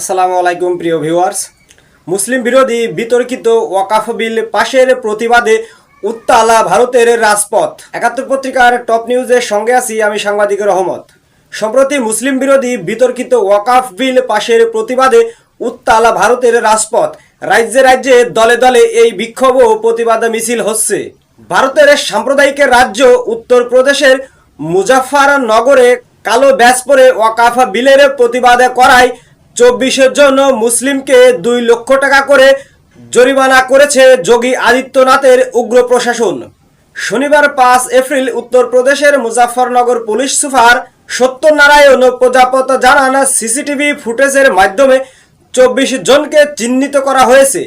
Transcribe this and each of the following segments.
আসসালামু আলাইকুম, প্রিয় ভিউয়ার্স। মুসলিম বিরোধী বিতর্কিত ওয়াকাফ বিল পাশের প্রতিবাদে উত্তালা ভারতের রাজপথ। একাত্তর পত্রিকার টপ নিউজের সঙ্গে আছি আমি সাংবাদিক রহমত। সম্প্রতি মুসলিম বিরোধী বিতর্কিত ওয়াকাফ বিল পাশের প্রতিবাদে উত্তালা ভারতের রাজপথ। রাজ্যে রাজ্যে, দলে দলে এই বিক্ষোভ ও প্রতিবাদ মিছিল হচ্ছে। ভারতের সাম্প্রদায়িক রাজ্য উত্তরপ্রদেশের মুজাফফরনগরে কালো ব্যাস পরে ওয়াকাফা বিলের প্রতিবাদ করায় চব্বিশের জন্য মুসলিমকে দুই লক্ষ টাকা করে জরিমানা করেছে যোগী আদিত্যনাথের উগ্র প্রশাসন। শনিবার পাঁচ এপ্রিল উত্তরপ্রদেশের মুজাফফরনগর পুলিশ সুপার সত্যনারায়ণ প্রজাপত জানান, সিসিটিভি ফুটেজের মাধ্যমে চব্বিশ জনকে চিহ্নিত করা হয়েছে।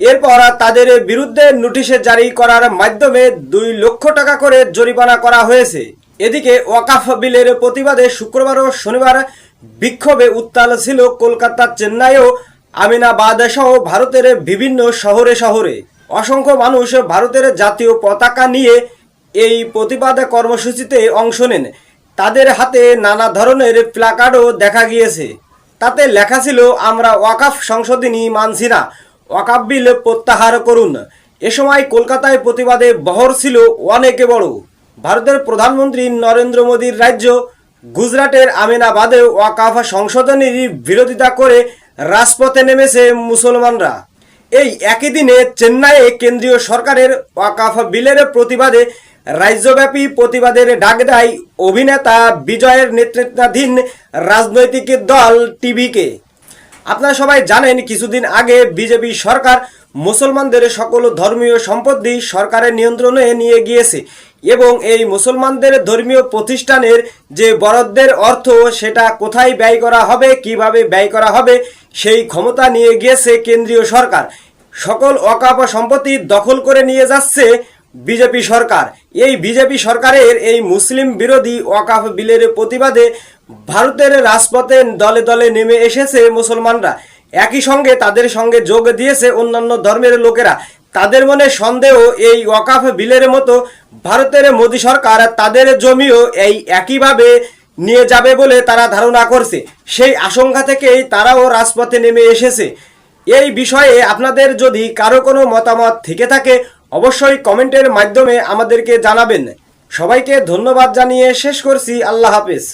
এরপর তাদের বিরুদ্ধে নোটিশে জারি করার মাধ্যমে দুই লক্ষ টাকা করে জরিমানা করা হয়েছে। এদিকে ওয়াকাফ বিলের প্রতিবাদে শুক্রবার ও শনিবার বিক্ষোভে উত্তাল ছিল কলকাতা চেন্নাই ও আমিনাবাদ সহ ভারতের বিভিন্ন শহরে শহরে। অসংখ্য মানুষ ভারতের জাতীয় পতাকা নিয়ে এই প্রতিবাদ কর্মসূচিতে অংশ নেন। তাদের হাতে নানা ধরনের প্লাকার্ডও দেখা গিয়েছে। তাতে লেখা ছিল, আমরা ওয়াকাফ সংশোধনী মানছি না, ওয়াকাফ বিল প্রত্যাহার করুন। এ সময় কলকাতায় প্রতিবাদে বহর ছিল অনেকে বড়। ভারতের প্রধানমন্ত্রী নরেন্দ্র মোদীর রাজ্য গুজরাটের আমিনাবাদে ওয়াকাফা সংশোধনীর বিরোধিতা করে রাজপথে নেমেছে মুসলমানরা। এই একই দিনে চেন্নাইয়ে কেন্দ্রীয় সরকারের ওয়াকাফা বিলের প্রতিবাদে রাজ্যব্যাপী প্রতিবাদের ডাক দেয় অভিনেতা বিজয়ের নেতৃত্বাধীন রাজনৈতিক দল টিভিকে। আপনারা সবাই জানেন, কিছুদিন আগে বিজেপি সরকার মুসলমানদের সকল ধর্মীয় সম্পত্তি সরকারের নিয়ন্ত্রণে নিয়ে গিয়েছে এবং এই মুসলমানদের ধর্মীয় প্রতিষ্ঠানের যে বরাদ্দের অর্থ, সেটা কোথায় ব্যয় করা হবে, কীভাবে ব্যয় করা হবে, সেই ক্ষমতা নিয়ে গিয়েছে কেন্দ্রীয় সরকার। সকল অকাপ সম্পত্তি দখল করে নিয়ে যাচ্ছে বিজেপি সরকার। এই বিজেপি সরকারের এই মুসলিম বিরোধী ওয়াকাফ বিলের প্রতিবাদে ভারতের রাজপথে দলে দলে নেমে এসেছে মুসলমানরা। একই সঙ্গে তাদের সঙ্গে যোগ দিয়েছে অন্যান্য ধর্মের লোকেরা। তাদের মনে সন্দেহ, এই ওয়াকাফ বিলের মতো ভারতের মোদী সরকার তাদের জমিও এই একইভাবে নিয়ে যাবে বলে তারা ধারণা করছে। সেই আশঙ্কা থেকেই তারাও রাজপথে নেমে এসেছে। এই বিষয়ে আপনাদের যদি কারও কোনো মতামত থেকে থাকে, অবশ্যই কমেন্টের মাধ্যমে আমাদেরকে জানাবেন। সবাইকে ধন্যবাদ জানিয়ে শেষ করছি। আল্লাহ হাফেজ।